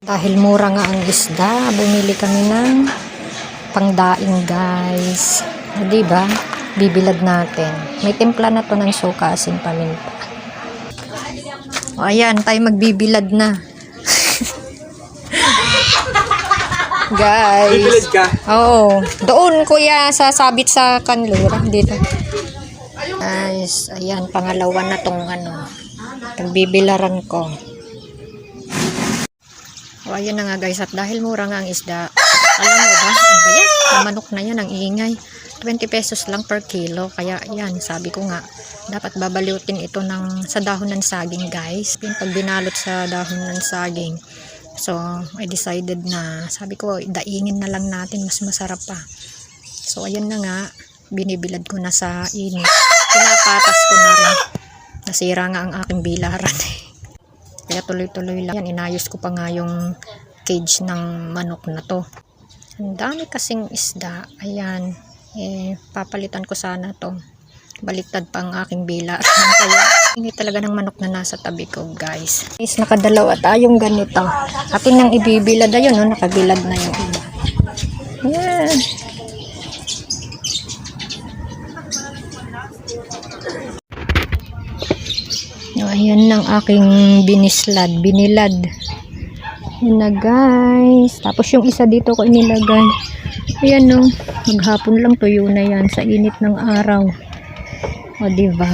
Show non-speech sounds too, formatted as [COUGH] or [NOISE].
Dahil mura nga ang isda, bumili kami ng pangdaing guys. O, diba? Bibilad natin. May timpla na to ng suka, asin paminta. O, ayan, tayo magbibilad na. [LAUGHS] guys. Bibilad ka? Oo. Doon, kuya, sasabit sa kanlura. Dito. Guys, ayan, pangalawa na tong ano. Pagbibilaran ko. O, ayan na nga guys. At dahil mura nga ang isda, alam mo ba? Ano ba yan? Manok na yan, ang ingay. 20 pesos lang per kilo. Kaya yan, sabi ko nga, dapat babalutin ito ng, sa dahon ng saging guys. Yung pag binalot sa dahon ng saging. So, I decided na, sabi ko, daingin na lang natin, mas masarap pa. So, ayan na nga, binibilad ko na sa init. Pinapatas ko na rin. Nasira nga ang aking bilaran. [LAUGHS] Kaya tuloy-tuloy lang. Yan, inayos ko pa nga yung cage ng manok na to. Ang dami kasing isda. Ayan. Eh, papalitan ko sana to. Baliktad pa ang aking bilaran. [LAUGHS] Kaya, hindi talaga ng manok na nasa tabi ko, guys. Guys, nakadalawa tayong ganito. Atin nang ibibilad. Ayun, no, nakabilad na yung iba. Yan. Ayan ng aking binislad, binilad. Yan na guys. Tapos yung isa dito ko inilagay. Ayan no. Maghapon lang tuyo na yan sa init ng araw. O diba?